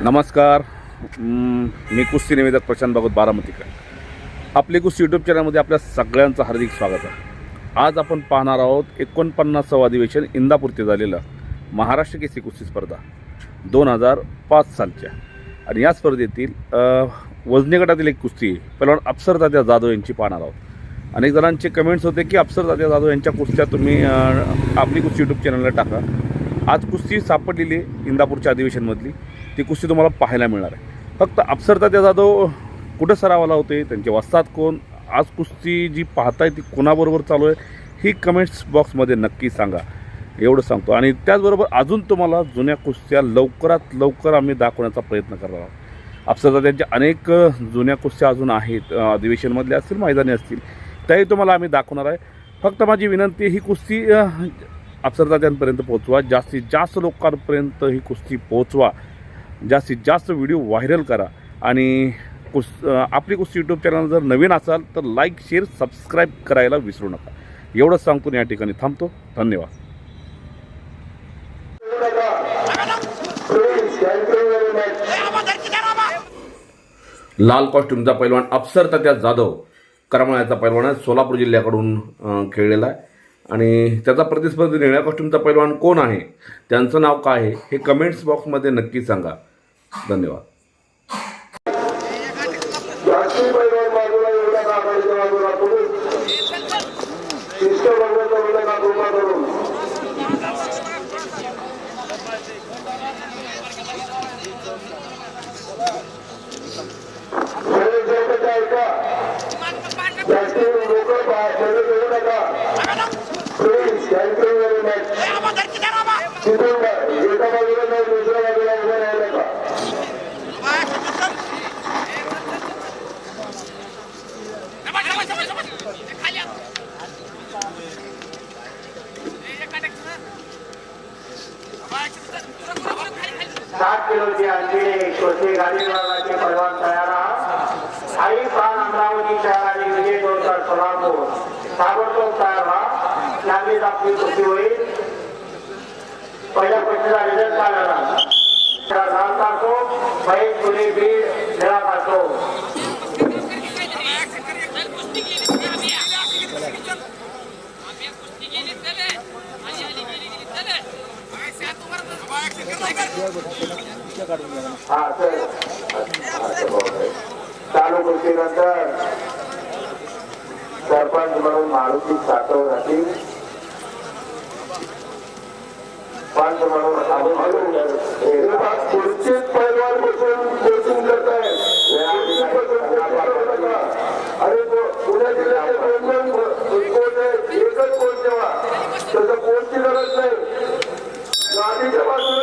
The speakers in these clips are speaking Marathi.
नमस्कार. मी कुस्ती निवेदक प्रशांत भागवत बारामतीकर. आपली कुस्ती यूट्यूब चॅनलमध्ये आपल्या सगळ्यांचं हार्दिक स्वागत आहे. आज आपण पाहणार आहोत एकोणपन्नासावं अधिवेशन इंदापूरचे झालेलं महाराष्ट्र केसरी कुस्ती स्पर्धा दोन हजार पाच सालच्या. आणि या स्पर्धेतील अ, गटातील एक कुस्ती पहिलवान अप्सरदाद्या जाधव यांची पाहणार आहोत. अनेक जणांचे कमेंट्स होते की अप्सरदाद्या जाधव यांच्या कुस्त्या तुम्ही आपली कुस्ती यूट्यूब चॅनलला टाका. आज कुस्ती सापडलेली आहे इंदापूरच्या अधिवेशनमधली. ती कुस्ती तुम्हाला पाहायला मिळणार आहे. फक्त अप्सरता त्या जाधव कुठं सरावाला होते त्यांचे वस्तात कोण आज कुस्ती जी पाहताय ती कोणाबरोबर चालू आहे ही कमेंट्स बॉक्समध्ये नक्की सांगा. एवढं सांगतो. आणि त्याचबरोबर अजून तुम्हाला जुन्या कुस्त्या लवकरात लवकर आम्ही दाखवण्याचा प्रयत्न करणार आहोत. अप्सरता त्यांच्या अनेक जुन्या कुस्त्या अजून आहेत अधिवेशनमधल्या असतील मैदानी असतील त्याही तुम्हाला आम्ही दाखवणार आहे. फक्त माझी विनंती ही कुस्ती अप्सरदात्यांपर्यंत पोहोचवा. जास्तीत जास्त लोकांपर्यंत ही कुस्ती पोहोचवा. जास्तीत जास्त व्हिडिओ व्हायरल करा. आणि कुस आपली कुस्ती यूट्यूब चॅनल जर नवीन असाल तर लाईक शेअर सबस्क्राईब करायला विसरू नका. एवढंच सांगतो या ठिकाणी थांबतो. धन्यवाद. लाल कॉस्ट्युमचा पैलवान अप्सर तात्या जाधव करमाळ्याचा पैलवान आहे. सोलापूर जिल्ह्याकडून खेळलेला आहे. आणि त्याचा प्रतिस्पर्धी निळ्या कॉस्ट्युमचा पैलवान कोण आहे? त्यांचं नाव काय आहे? हे कमेंट्स बॉक्समध्ये नक्की सांगा. धन्यवाद सात किलोची अंतिमे छोटे गाडी विभागाचे पैलवान तयार आई पान अमरावती शहर आणि विजय दोरकर सोलापूर. ताबडतोब तयार व्हा. लागलीच आपली कृती होईल. पहिल्या कुस्तीचा रिझल्ट काय झाला लाल महेश गुन्हे बीड हा सर चालू गोष्टीनंतर सरपंच म्हणून मारुती सातव राहतील. पंच म्हणून पुढचे पैलवान बसून कोचिंग करताय अरे पुणे जिल्ह्याचे दोन दोन कोच आहेत एकच कोच ठेवा त्याचं कोचची गरज नाही? गाडीच्या बाजूला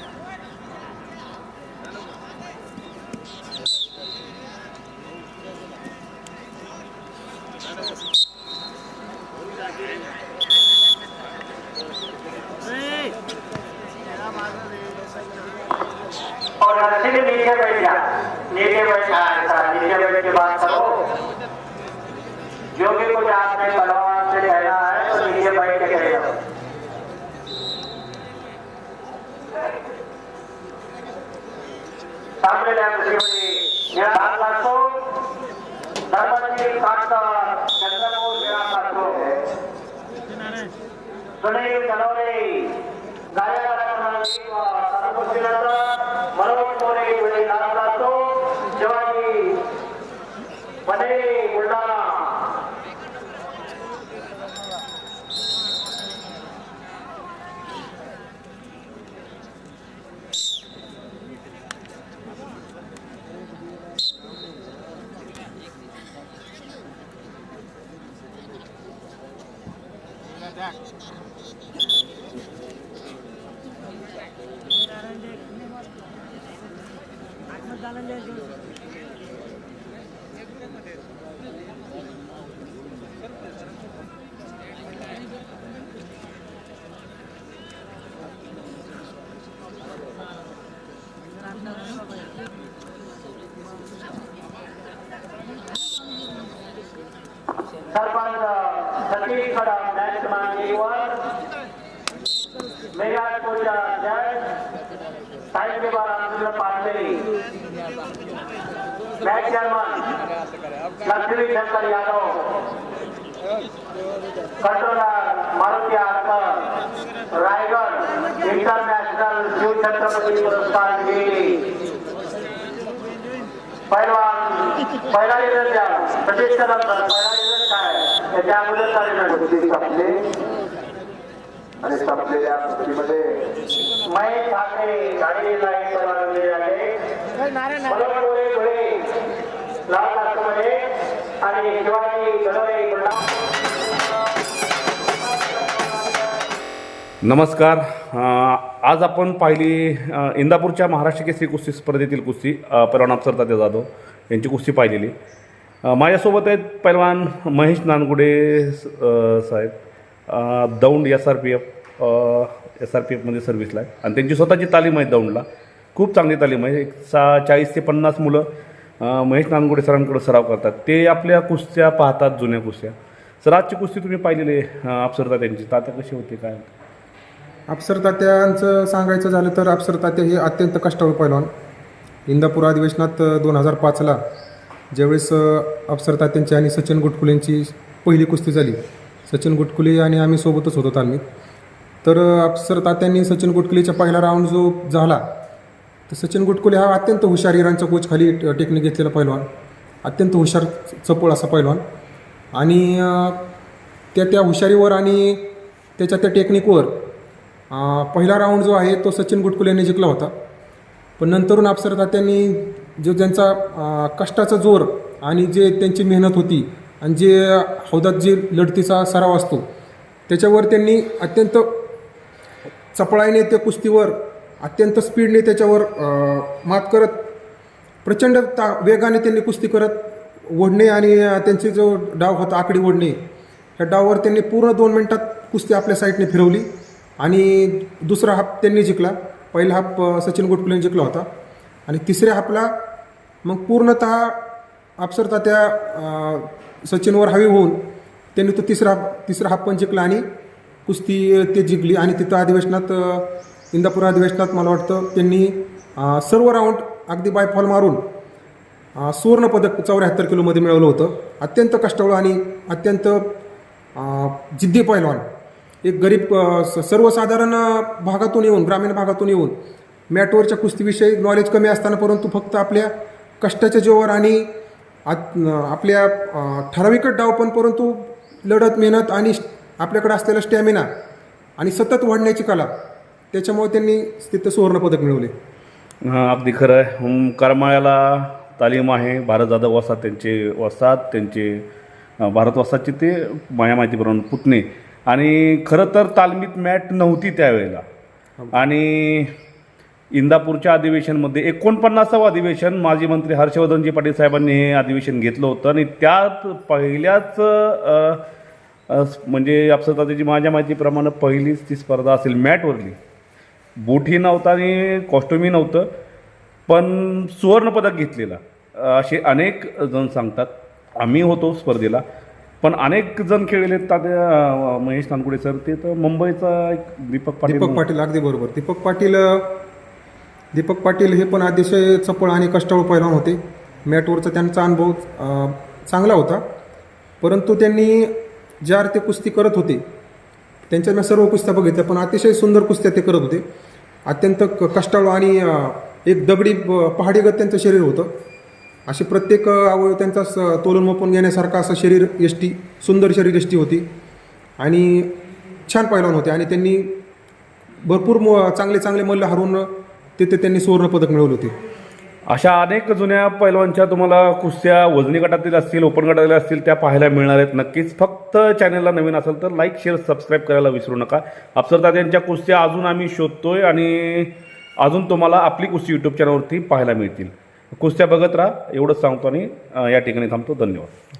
नीचे बैठ जा, नीचे बैठा है नीचे बैठ के बात करो। जो भी कुछ आपने बलवान से कहना है तो नीचे बैठ के कह दो। सामने त्या कुस्तीमध्ये निळा हात सदुशीलाचा मनोमोने वेळी नारा जातो जेव्हा सरपंच सतीश खडा नेक्स्ट मान साहित्यबार Anand Patle. Match chairman Laxmi Shankar Yadav. Controller Maruti Adkar Raigad international Shivchhatrapati पुरस्कार विजेते पैलवान पहिला रिझल्ट द्या प्रतीक्षा नंतर पहिला रिझल्ट काय त्याच्या अगोदर काय आपले. आणि संपलेल्या कुस्तीमध्ये महेश ठाकरे गाडी लाईन धुळे लाल कास्टमध्ये आणि शिवाजी गणवरे नमस्कार. आज आपण पाहिली इंदापूरच्या महाराष्ट्र केसरी कुस्ती स्पर्धेतील कुस्ती अ, अफसर तात्या जाधव यांची कुस्ती पाहिलेली. माझ्यासोबत आहेत पैलवान महेश नानगुडे साहेब. Daund S R P F S R P एफमध्ये सर्व्हिसला आहे. आणि त्यांची स्वतःची तालीम आहे दौंडला. खूप चांगली तालीम आहे. एक सा चाळीस ते पन्नास मुलं महेश नानगुडे सरांकडे सराव करतात. ते आपल्या कुस्त्या पाहतात जुन्या कुस्त्या. सर आजची कुस्ती तुम्ही पाहिलेली आहे अफसर तात्या कशी होती काय अप्सर तात्यांचं सांगायचं झालं तर अप्सर तात्या हे अत्यंत कष्टाळू पैलवान. इंदापूर अधिवेशनात दोन हजार पाचला ज्यावेळेस अ, तात्यांची आणि सचिन गुटकुलेंची पहिली कुस्ती झाली सचिन गुटकुले आणि आम्ही सोबतच होतो तालमीत. तर सर तात्यांनी सचिन गुटकुलेचा पहिला राऊंड जो झाला तर सचिन गुटकुले हा अत्यंत हुशार इराणच्या कोचखाली टेक्निक घेतलेला पहिलवान अत्यंत हुशार चपळ असा पहिलवान आणि त्या त्या हुशारीवर आणि त्याच्या त्या टेक्निकवर पहिला राऊंड जो आहे तो सचिन गुटकुलेने जिंकला होता. पण नंतरून अप्सर तात्यांनी जो त्यांचा कष्टाचा जोर आणि जे त्यांची मेहनत होती आणि जे हौदात जे लढतीचा सराव असतो त्याच्यावर त्यांनी अत्यंत चपळाईने त्या कुस्तीवर अत्यंत स्पीडने त्याच्यावर मात करत प्रचंड ता वेगाने त्यांनी कुस्ती करत ओढणे आणि त्यांचे जो डाव होता आकडी ओढणे ह्या डाववर त्यांनी पूर्ण दोन मिनटात कुस्ती आपल्या साईडने फिरवली आणि दुसरा हाप त्यांनी जिंकला. पहिला हाप सचिन गोटकुलेने जिंकला होता. आणि तिसऱ्या हापला मग पूर्णतः अप्सरता त्या सचिनवर हवी होऊन त्यांनी तो तिसरा तिसरा हाफ पण जिंकला आणि कुस्ती ते जिंकली. आणि तिथं अधिवेशनात इंदापूर अधिवेशनात मला वाटतं त्यांनी सर्व राऊंड अगदी बायफॉल मारून सुवर्णपदक चौऱ्याहत्तर किलोमध्ये मिळवलं होतं. अत्यंत कष्टाळू आणि अत्यंत जिद्दी पैलवान. एक गरीब स- सर्वसाधारण भागातून येऊन ग्रामीण भागातून येऊन मॅटवरच्या कुस्तीविषयी नॉलेज कमी असताना परंतु फक्त आपल्या कष्टाच्या जोवर आणि आत- आपल्या ठराविकच डाव पण परंतु लढत मेहनत आणि आपल्याकडे असलेला स्टॅमिना आणि सतत वाढण्याची कला त्याच्यामुळे त्यांनी तिथं सुवर्णपदक मिळवले. हां अगदी खरं आहे. हं, करमाळ्याला तालीम आहे. भारत जाधव वसात त्यांचे वसात त्यांचे भारत वसातचे ते माझ्या माहितीप्रमाणे पुतणे. आणि खरं तर तालमीत मॅट नव्हती त्यावेळेला. आणि इंदापूरच्या अधिवेशनमध्ये एकोणपन्नासावं अधिवेशन माजी मंत्री हर्षवर्धनजी पाटील साहेबांनी हे अधिवेशन घेतलं होतं. आणि त्यात पहिल्याच म्हणजे आपसाताची माझ्या माहितीप्रमाणे पहिलीच ती स्पर्धा असेल मॅटवरली. बूटही नव्हता आणि कॉस्ट्युमही नव्हतं पण सुवर्णपदक घेतलेला. असे अनेक जण सांगतात आम्ही होतो स्पर्धेला पण अनेक जण खेळलेले तात्या महेश नानकुडे सर ते तर मुंबईचा एक दीपक पाटील दीपक पाटील अगदी बरोबर. दीपक पाटील दीपक पाटील हे पण अतिशय चपळ आणि कष्टाळू पैलवान होते. मॅटवरचा त्यांचा अनुभव चांगला होता. परंतु त्यांनी ज्या ते कुस्ती करत होते त्यांच्या मी सर्व कुस्त्या बघितल्या पण अतिशय सुंदर कुस्त्या ते करत होते. अत्यंत क- कष्टाळू आणि एक दगडी पहाडीगत त्यांचं शरीर होतं. असे प्रत्येक अवयव त्यांचा स तोलून मोपून घेण्यासारखं असं शरीर यष्टी सुंदर शरीर यष्टी होती. आणि छान पैलवान होते आणि त्यांनी भरपूर म चांगले चांगले मल्ल हरवून तिथे त्यांनी सुवर्णपदक मिळवले होते. अशा अनेक जुन्या पैलवानच्या तुम्हाला कुस्त्या वजनी गटातील असतील ओपन गटातील असतील त्या पाहायला मिळणार आहेत. नक्कीच फक्त चॅनलला नवीन असेल तर लाईक शेअर सबस्क्राईब करायला विसरू नका. अप्सरदाद यांच्या कुस्त्या अजून आम्ही शोधतोय आणि अजून तुम्हाला आपली कुस्ती यूट्यूब चॅनलवरती पाहायला मिळतील. कुस्त्या बघत राहा एवढंच सांगतो आणि या ठिकाणी थांबतो. धन्यवाद.